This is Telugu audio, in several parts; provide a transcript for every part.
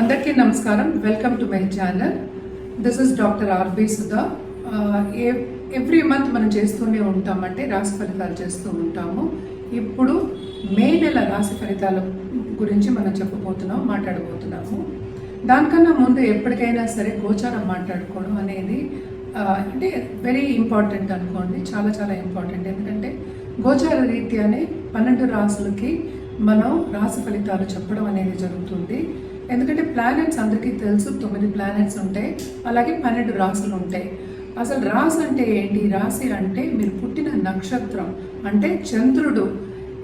అందరికీ నమస్కారం. Welcome to my channel this is doctor R B Sudha every month మనం చేస్తూనే ఉంటామంటే రాశి ఫలితాలు చేస్తూ ఉంటాము. ఇప్పుడు మే నెల రాశి ఫలితాల గురించి మనం చెప్పబోతున్నాం మాట్లాడబోతున్నాము. దానికన్నా ముందు ఎప్పటికైనా సరే గోచారం మాట్లాడుకోవడం అనేది uh, అంటే వెరీ ఇంపార్టెంట్ అనుకోండి. చాలా చాలా ఇంపార్టెంట్ ఎందుకంటే గోచార రీత్యానే పన్నెండు రాసులకి మనం రాశి ఫలితాలు చెప్పడం అనేది జరుగుతుంది. ఎందుకంటే ప్లానెట్స్ అందరికీ తెలుసు తొమ్మిది ప్లానెట్స్ ఉంటాయి అలాగే పన్నెండు రాసులు ఉంటాయి. అసలు రాశి అంటే ఏంటి? రాశి అంటే మీరు పుట్టిన నక్షత్రం అంటే చంద్రుడు.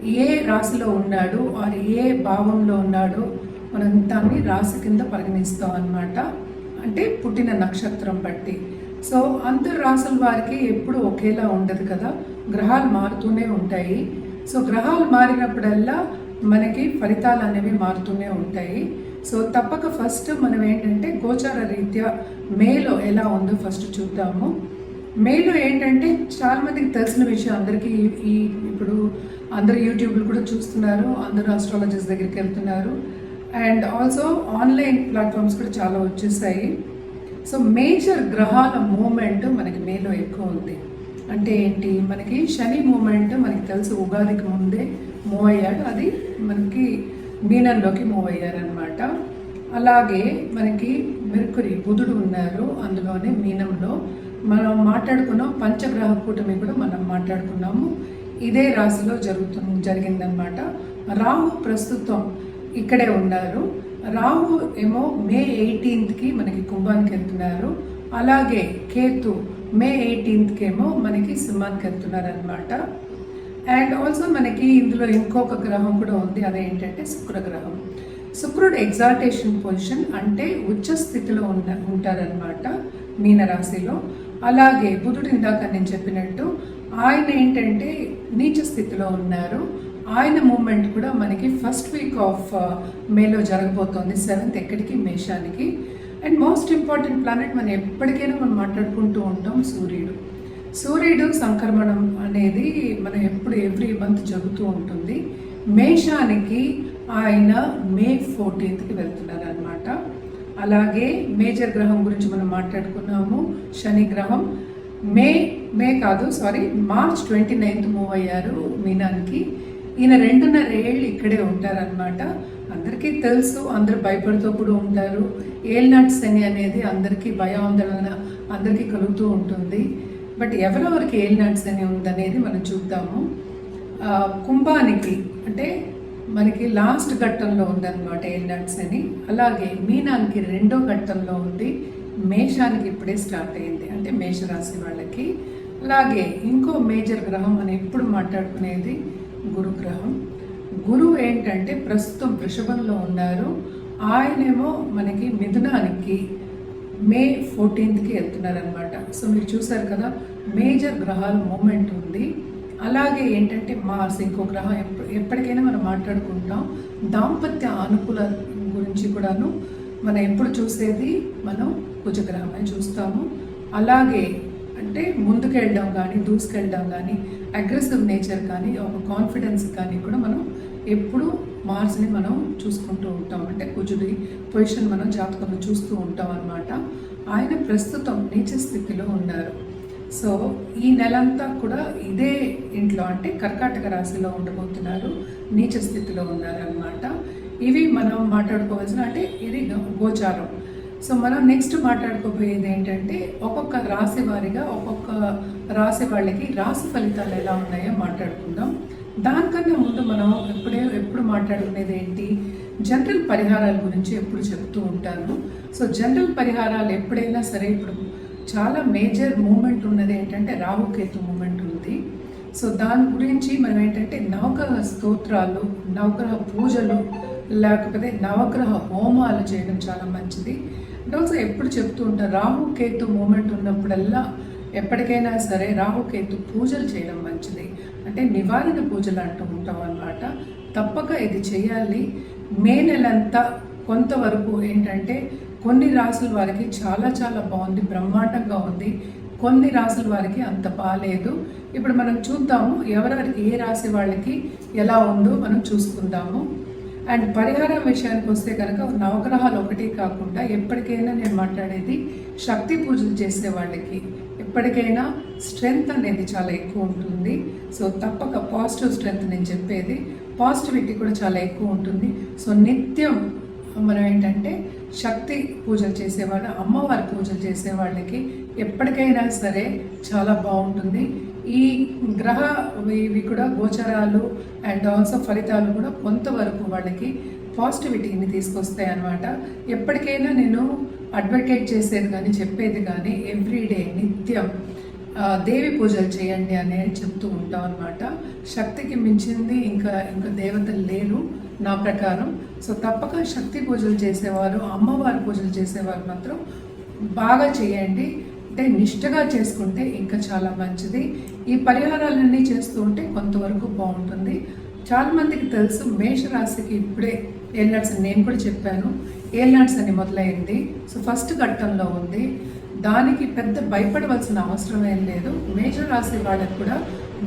ఏ రాశిలో ఉన్నాడు? ఆర్ ఏ భావంలో ఉన్నాడో? మనం దాన్ని రాశి కింద పరిగణిస్తాం అన్నమాట. అంటే పుట్టిన నక్షత్రం బట్టి. సో అందరు రాసుల వారికి ఎప్పుడు ఒకేలా ఉండదు కదా. గ్రహాలు మారుతూనే ఉంటాయి. సో గ్రహాలు మారినప్పుడల్లా మనకి ఫలితాలు అనేవి మారుతూనే ఉంటాయి. సో తప్పక ఫస్ట్ మనం ఏంటంటే గోచార రీత్యా మేలో ఎలా ఉందో ఫస్ట్ చూద్దాము. మేలో ఏంటంటే చాలా మందికి తెలిసిన విషయం అందరికీ ఈ- ఇప్పుడు అందరు యూట్యూబ్లు కూడా చూస్తున్నారు అందరూ ఆస్ట్రాలజర్స్ దగ్గరికి వెళ్తున్నారు. అండ్ ఆల్సో ఆన్లైన్ ప్లాట్ఫామ్స్ కూడా చాలా వచ్చేసాయి. సో మేజర్ గ్రహాల మూమెంట్ మనకి మేలో ఎక్కువ ఉంది. అంటే ఏంటి? మనకి శని మూమెంట్ మనకి తెలుసు ఉగాదికి ముందే మూవ్ అయ్యాడు. అది మనకి మీనంలోకి మూవ్ అయ్యారనమాట అలాగే మనకి మెర్కురి బుధుడు ఉన్నారు. అందులోనే మీనంలో మనం మాట్లాడుకున్నాం. పంచగ్రహ కూటమి కూడా మనం మాట్లాడుకున్నాము. ఇదే రాశిలో జరుగుతుంది జరిగిందనమాట రాహు ప్రస్తుతం ఇక్కడే ఉన్నారు. రాహు ఏమో మే ఎయిటీన్త్కి మనకి కుంభానికి వెళ్తున్నారు. అలాగే కేతు మే ఎయిటీన్త్కి ఏమో మనకి సింహానికి వెళ్తున్నారు అనమాట అండ్ ఆల్సో మనకి ఇందులో ఇంకొక గ్రహం కూడా ఉంది. అదేంటంటే శుక్రగ్రహం శుక్రుడు ఎగ్జాల్టేషన్ పొజిషన్ అంటే ఉచ్చ స్థితిలో ఉన్న ఉంటారనమాట మీనరాశిలో. అలాగే బుధుడు ఇందాక నేను చెప్పినట్టు ఆయన ఏంటంటే నీచ స్థితిలో ఉన్నారు. ఆయన మూమెంట్ కూడా మనకి ఫస్ట్ వీక్ ఆఫ్ మేలో జరగబోతోంది. సెవెంత్ ఎక్కడికి? మేషానికి. అండ్ మోస్ట్ ఇంపార్టెంట్ ప్లానెట్ మనం ఎప్పటికైనా మనం మాట్లాడుకుంటూ ఉంటాం సూర్యుడు. సూర్యుడు సంక్రమణం అనేది మనం ఎప్పుడు ఎవ్రీ మంత్ జరుగుతూ ఉంటుంది. మేషానికి ఆయన మే ఫోర్టీన్త్కి వెళ్తున్నారు అనమాట అలాగే మేజర్ గ్రహం గురించి మనం మాట్లాడుకున్నాము. శని గ్రహం. మే మే కాదు sorry March twenty ninth move అయ్యారు మీనానికి. ఈయన రెండున్నర ఏళ్ళు ఇక్కడే ఉంటారనమాట అందరికీ తెలుసు అందరు భయపడుతూ కూడా ఉంటారు. ఏల్నాట్ శని అనేది అందరికీ భయాందోళన అందరికీ కలుగుతూ ఉంటుంది. బట్ ఎవరెవరికి ఏలినాటి అని ఉందనేది మనం చూద్దాము. కుంభానికి అంటే మనకి లాస్ట్ ఘట్టంలో ఉందన్నమాట ఏలినాటి అని. అలాగే మీనానికి రెండో ఘట్టంలో ఉంది మేషానికి ఇప్పుడే స్టార్ట్ అయింది అంటే మేషరాశి వాళ్ళకి. అలాగే ఇంకో మేజర్ గ్రహం మనం ఎప్పుడు మాట్లాడుకునేది గురుగ్రహం. గురువు ఏంటంటే ప్రస్తుతం వృషభంలో ఉన్నారు. ఆయనేమో మనకి మిథునానికి మే ఫోర్టీన్త్కి వెళ్తున్నారనమాట సో మీరు చూసారు కదా మేజర్ గ్రహాల మూమెంట్ ఉంది. అలాగే ఏంటంటే మార్స్ ఇంకో గ్రహం ఎప్పటికైనా మనం మాట్లాడుకుంటాం. దాంపత్య అనుకూల గురించి కూడాను మనం ఎప్పుడు చూసేది మనం కుజగ్రహమే చూస్తాము. అలాగే అంటే ముందుకెళ్ళడం కానీ దూసుకెళ్ళడం కానీ అగ్రెసివ్ నేచర్ కానీ ఒక కాన్ఫిడెన్స్ కానీ కూడా మనం ఎప్పుడు మార్స్ని మనం చూసుకుంటూ ఉంటాం. అంటే కుజుడి పొజిషన్ మనం జాతకంలో చూస్తూ ఉంటాం అన్నమాట. ఆయన ప్రస్తుతం నీచ స్థితిలో ఉన్నారు. సో ఈ నెలంతా కూడా ఇదే ఇంట్లో అంటే కర్కాటక రాశిలో ఉండబోతున్నారు. నీచ స్థితిలో ఉన్నారనమాట ఇవి మనం మాట్లాడుకోవాల్సిన అంటే ఇది గోచారం. సో మనం నెక్స్ట్ మాట్లాడుకోబోయేది ఏంటంటే ఒక్కొక్క రాశి వారిగా ఒక్కొక్క రాశి వాళ్ళకి రాశి ఫలితాలు ఎలా ఉన్నాయో మాట్లాడుకుందాం. దానికన్నా ముందు మనం ఎప్పుడే ఎప్పుడు మాట్లాడుకునేది ఏంటి? జనరల్ పరిహారాల గురించి ఎప్పుడు చెప్తూ ఉంటాను. సో జనరల్ పరిహారాలు ఎప్పుడైనా సరే ఇప్పుడు చాలా మేజర్ మూమెంట్ ఉన్నది ఏంటంటే రాహుకేతు మూమెంట్ ఉంది. సో దాని గురించి మనం ఏంటంటే నవగ్రహ స్తోత్రాలు నవగ్రహ పూజలు లేకపోతే నవగ్రహ హోమాలు చేయడం చాలా మంచిది. అండ్ ఆల్సో ఎప్పుడు చెప్తూ ఉంటారు రాహుకేతు మూమెంట్ ఉన్నప్పుడల్లా ఎప్పటికైనా సరే రాహుకేతు పూజలు చేయడం మంచిది. అంటే నివారణ పూజలు అంటూ ఉంటాం అన్నమాట తప్పక ఇది చేయాలి. మే నెలంతా కొంతవరకు ఏంటంటే కొన్ని రాసుల వారికి చాలా చాలా బాగుంది బ్రహ్మాండంగా ఉంది. కొన్ని రాసుల వారికి అంత బాగాలేదు ఇప్పుడు మనం చూద్దాము ఎవరెవరికి ఏ రాశి వాళ్ళకి ఎలా ఉందో మనం చూసుకుందాము. అండ్ పరిహారం విషయానికి వస్తే కనుక నవగ్రహాలు ఒకటి కాకుండా ఎప్పటికైనా నేను మాట్లాడేది శక్తి పూజలు చేసే వాళ్ళకి. ఎప్పటికైనా స్ట్రెంగ్త్ అనేది చాలా ఎక్కువ ఉంటుంది. సో తప్పక పాజిటివ్ స్ట్రెంగ్త్ నేను చెప్పేది. పాజిటివిటీ కూడా చాలా ఎక్కువ ఉంటుంది. సో నిత్యం మనం ఏంటంటే శక్తి పూజలు చేసేవాళ్ళు అమ్మవారి పూజలు చేసే వాళ్ళకి ఎప్పటికైనా సరే చాలా బాగుంటుంది. ఈ గ్రహ ఇవి కూడా గోచరాలు అండ్ ఆల్సో ఫలితాలు కూడా కొంతవరకు వాళ్ళకి పాజిటివిటీని తీసుకొస్తాయి అన్నమాట ఎప్పటికైనా నేను అడ్వకేట్ చేసేది కానీ చెప్పేది కానీ ఎవ్రీడే నిత్యం దేవి పూజలు చేయండి అనే చెప్తూ ఉంటాం అనమాట శక్తికి మించింది ఇంకా ఇంకా దేవతలు లేరు నా ప్రకారం. సో తప్పక శక్తి పూజలు చేసేవారు అమ్మవారి పూజలు చేసేవారు మాత్రం బాగా చేయండి. అంటే నిష్టగా చేసుకుంటే ఇంకా చాలా మంచిది. ఈ పరిహారాలన్నీ చేస్తూ ఉంటే కొంతవరకు బాగుంటుంది. చాలామందికి తెలుసు మేషరాశికి ఇప్పుడే ఏల్నాడ్స్ అని నేను కూడా చెప్పాను. ఏల్నాడ్స్ అని మొదలైంది. సో ఫస్ట్ ఘట్టంలో ఉంది. దానికి పెద్ద భయపడవలసిన అవసరం ఏం లేదు. మేజర్ రాశి వాళ్ళకి కూడా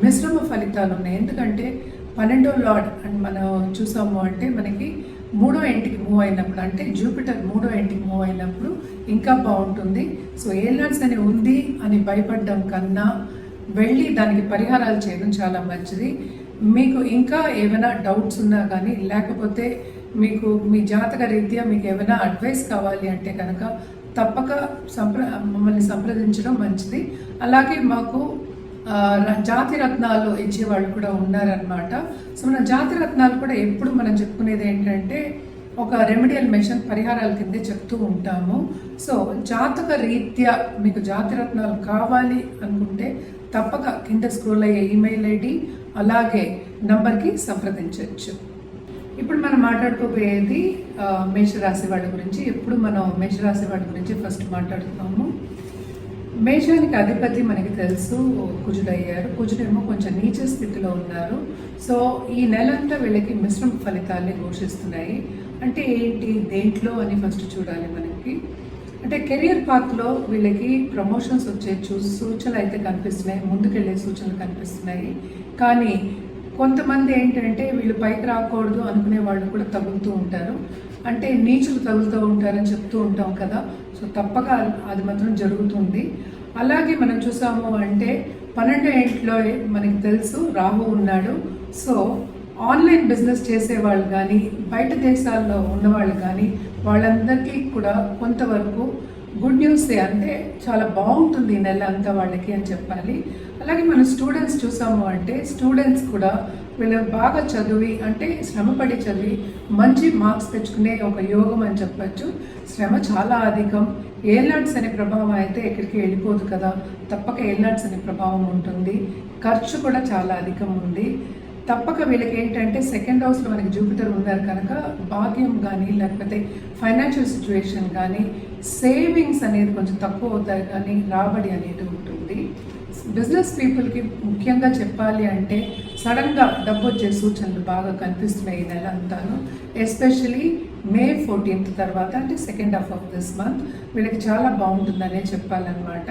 మిశ్రమ ఫలితాలు ఉన్నాయి. ఎందుకంటే పన్నెండో లార్డ్ అని మనం చూసాము అంటే మనకి మూడో ఇంటికి మూవ్ అయినప్పుడు అంటే జూపిటర్ మూడో ఇంటికి మూవ్ అయినప్పుడు ఇంకా బాగుంటుంది. సో ఏలాడ్స్ అని ఉంది అని భయపడడం కన్నా వెళ్ళి దానికి పరిహారాలు చేయడం చాలా మంచిది. మీకు ఇంకా ఏమైనా డౌట్స్ ఉన్నా కానీ లేకపోతే మీకు మీ జాతక రీత్యా మీకు ఏమైనా అడ్వైస్ కావాలి అంటే కనుక తప్పక సంప్ర మమ్మల్ని సంప్రదించడం మంచిది. అలాగే మాకు జాతి రత్నాలు ఇచ్చే వాళ్ళు కూడా ఉన్నారనమాట సో మన జాతి రత్నాలు కూడా ఎప్పుడు మనం చెప్పుకునేది ఏంటంటే ఒక రెమెడియల్ మెషిన్ పరిహారాల కిందే చెప్తూ ఉంటాము. సో జాతక రీత్యా మీకు జాతి రత్నాలు కావాలి అనుకుంటే తప్పక కింద స్క్రోల్ అయ్యే ఈమెయిల్ ఐడి అలాగే నంబర్కి సంప్రదించవచ్చు. ఇప్పుడు మనం మాట్లాడుకోబోయేది మేషరాశి వాళ్ళ గురించి. ఎప్పుడు మనం మేషరాశి వాళ్ళ గురించి ఫస్ట్ మాట్లాడుతున్నాము మేషానికి అధిపతి మనకి తెలుసు కుజుడయ్యారు. కుజుడేమో కొంచెం నీచ స్థితిలో ఉన్నారు. సో ఈ నెలంతా వీళ్ళకి మిశ్రమ ఫలితాల్ని ఘోషిస్తున్నాయి. అంటే ఏంటి దేంట్లో అని ఫస్ట్ చూడాలి మనకి. అంటే కెరియర్ పాత్లో వీళ్ళకి ప్రమోషన్స్ వచ్చే చూ సూచనలు అయితే కనిపిస్తున్నాయి ముందుకెళ్ళే సూచనలు కనిపిస్తున్నాయి. కానీ కొంతమంది ఏంటంటే వీళ్ళు పైకి రాకూడదు అనుకునే వాళ్ళు కూడా తగులుతూ ఉంటారు. అంటే నీచులు తగులుతూ ఉంటారని చెప్తూ ఉంటాం కదా. సో తప్పక అది మాత్రం జరుగుతుంది. అలాగే మనం చూసాము అంటే పన్నెండు ఇంట్లో మనకి తెలుసు రాహు ఉన్నాడు. సో ఆన్లైన్ బిజినెస్ చేసేవాళ్ళు కానీ బయట దేశాల్లో ఉన్నవాళ్ళు కానీ వాళ్ళందరికీ కూడా కొంతవరకు గుడ్ న్యూస్. అంటే చాలా బాగుంటుంది ఈ నెల అంతా వాళ్ళకి అని చెప్పాలి. అలాగే మన స్టూడెంట్స్ చూసాము అంటే స్టూడెంట్స్ కూడా వీళ్ళు బాగా చదివి అంటే శ్రమపడి చదివి మంచి మార్క్స్ తెచ్చుకునే ఒక యోగం అని చెప్పచ్చు. శ్రమ చాలా అధికం. ఏలాట్స్ అనే ప్రభావం అయితే ఎక్కడికి వెళ్ళిపోదు కదా తప్పక ఏలాట్స్ అనే ప్రభావం ఉంటుంది. ఖర్చు కూడా చాలా అధికం ఉంది. తప్పక వీళ్ళకి ఏంటంటే సెకండ్ హౌస్లో మనకి జూపిటర్ ఉన్నారు కనుక భాగ్యం కానీ లేకపోతే ఫైనాన్షియల్ సిచ్యువేషన్ కానీ సేవింగ్స్ అనేది కొంచెం తక్కువ అవుతాయి కానీ రాబడి అనేది ఉంటుంది. బిజినెస్ పీపుల్కి ముఖ్యంగా చెప్పాలి అంటే సడన్గా డబ్బు వచ్చే సూచనలు బాగా కనిపిస్తున్నాయి ఈ నెల అంతాను. ఎస్పెషలీ మే ఫోర్టీన్త్ తర్వాత అంటే second half of this month వీళ్ళకి చాలా బాగుంటుందనే చెప్పాలన్నమాట.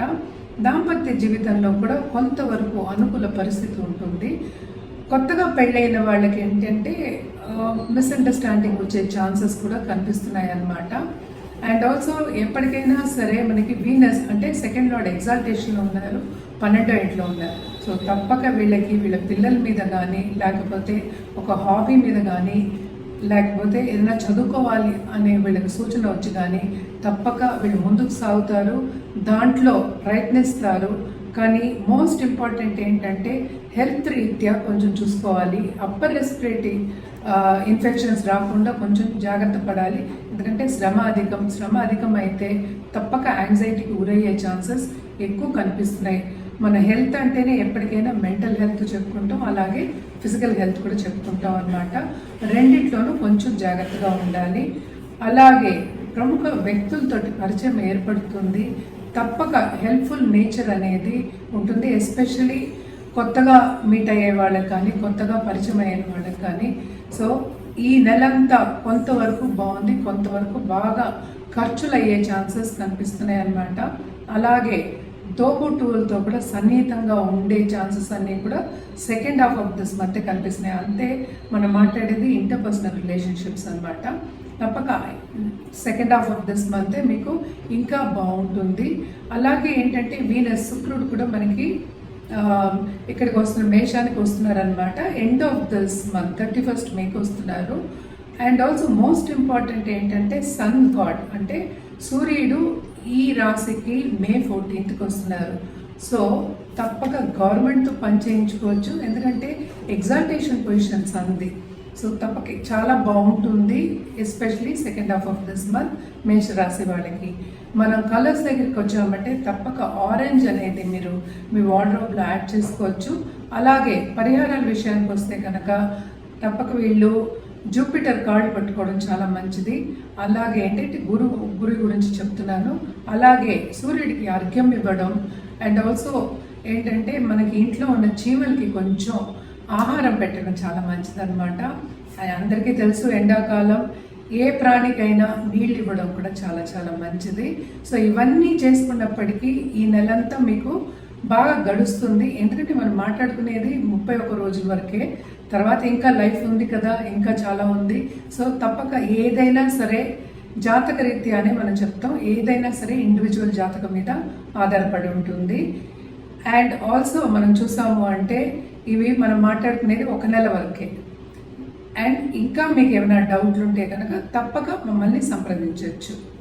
దాంపత్య జీవితంలో కూడా కొంతవరకు అనుకూల పరిస్థితి ఉంటుంది. కొత్తగా పెళ్ళైన వాళ్ళకి ఏంటంటే మిస్అండర్స్టాండింగ్ వచ్చే ఛాన్సెస్ కూడా కనిపిస్తున్నాయి అన్నమాట అండ్ ఆల్సో ఎప్పటికైనా సరే మనకి వీనస్ అంటే సెకండ్ లార్డ్ ఎగ్జాల్టేషన్లో ఉన్నారు. పన్నెండో ఇంట్లో ఉన్నారు. సో తప్పక వీళ్ళకి వీళ్ళ పిల్లల మీద కానీ లేకపోతే ఒక హాబీ మీద కానీ లేకపోతే ఏదైనా చదువుకోవాలి అనే వీళ్ళకి సూచన వచ్చి కానీ తప్పక వీళ్ళు ముందుకు సాగుతారు దాంట్లో ప్రయత్నిస్తారు. కానీ మోస్ట్ ఇంపార్టెంట్ ఏంటంటే హెల్త్ రీత్యా కొంచెం చూసుకోవాలి. అప్పర్ రెస్పిరేటరీ ఇన్ఫెక్షన్స్ రాకుండా కొంచెం జాగ్రత్త పడాలి. ఎందుకంటే శ్రమ అధికం శ్రమ అధికం అయితే తప్పక యాంగ్జైటీకి గురయ్యే ఛాన్సెస్ ఎక్కువ కనిపిస్తున్నాయి. మన హెల్త్ అంటేనే ఎప్పటికైనా మెంటల్ హెల్త్ చెప్పుకుంటాం అలాగే ఫిజికల్ హెల్త్ కూడా చెప్పుకుంటాం అనమాట రెండిట్లోనూ కొంచెం జాగ్రత్తగా ఉండాలి. అలాగే ప్రముఖ వ్యక్తులతోటి పరిచయం ఏర్పడుతుంది. తప్పక హెల్ప్ఫుల్ నేచర్ అనేది ఉంటుంది ఎస్పెషలీ కొత్తగా మీట్ అయ్యే వాళ్ళకి కానీ కొత్తగా పరిచయం అయ్యే వాళ్ళకి కానీ. సో ఈ నెలంతా కొంతవరకు బాగుంది కొంతవరకు బాగా ఖర్చులు అయ్యే ఛాన్సెస్ కనిపిస్తున్నాయి అన్నమాట అలాగే తోబుట్టువులతో కూడా సన్నిహితంగా ఉండే ఛాన్సెస్ అన్నీ కూడా సెకండ్ హాఫ్ ఆఫ్ దిస్ మధ్య కనిపిస్తున్నాయి. అంతే మనం మాట్లాడేది ఇంటర్పర్సనల్ రిలేషన్షిప్స్ అన్నమాట. తప్పక second half of this month మీకు ఇంకా బాగుంటుంది. అలాగే ఏంటంటే వీనస్ శుక్రుడు కూడా మనకి ఇక్కడికి వస్తున్న మేషానికి వస్తున్నారనమాట end of this month thirty first మేకి వస్తున్నారు. అండ్ ఆల్సో మోస్ట్ ఇంపార్టెంట్ ఏంటంటే సన్ గాడ్ అంటే సూర్యుడు ఈ రాశికి మే ఫోర్టీన్త్కి వస్తున్నారు. సో తప్పక గవర్నమెంట్తో పని చేయించుకోవచ్చు. ఎందుకంటే ఎగ్జాల్టేషన్ పొజిషన్స్ అంది సో తప్పక చాలా బాగుంటుంది especially second half of this month మేష రాశి వాళ్ళకి. మనం కలర్స్ దగ్గరికి వచ్చామంటే తప్పక ఆరెంజ్ అనేది మీరు మీ వార్డ్రోబ్లో యాడ్ చేసుకోవచ్చు. అలాగే పరిహారాల విషయానికి వస్తే కనుక తప్పక వీళ్ళు జూపిటర్ కార్డు పట్టుకోవడం చాలా మంచిది. అలాగే ఏంటంటే గురు గురి గురించి చెప్తున్నాను. అలాగే సూర్యుడికి అర్ఘ్యం ఇవ్వడం. అండ్ ఆల్సో ఏంటంటే మనకి ఇంట్లో ఉన్న చీమలకి కొంచెం ఆహారం పెట్టడం చాలా మంచిదన్నమాట. అది అందరికీ తెలుసు ఎండాకాలం. ఏ ప్రాణికైనా నీళ్ళు ఇవ్వడం కూడా చాలా చాలా మంచిది. సో ఇవన్నీ చేసుకున్నప్పటికీ ఈ నెలంతా మీకు బాగా గడుస్తుంది. ఎందుకంటే మనం మాట్లాడుకునేది ముప్పై ఒక రోజుల వరకే. తర్వాత ఇంకా లైఫ్ ఉంది కదా ఇంకా చాలా ఉంది. సో తప్పక ఏదైనా సరే జాతక రీత్యానే మనం చెప్తాం. ఏదైనా సరే ఇండివిజువల్ జాతకం మీద ఆధారపడి ఉంటుంది. అండ్ ఆల్సో మనం చూసాము అంటే ఇవి మనం మాట్లాడుకునేది ఒక నెల వరకే. అండ్ ఇంకా మీకు ఏమైనా డౌట్లు ఉంటే కనుక తప్పక మమ్మల్ని సంప్రదించవచ్చు.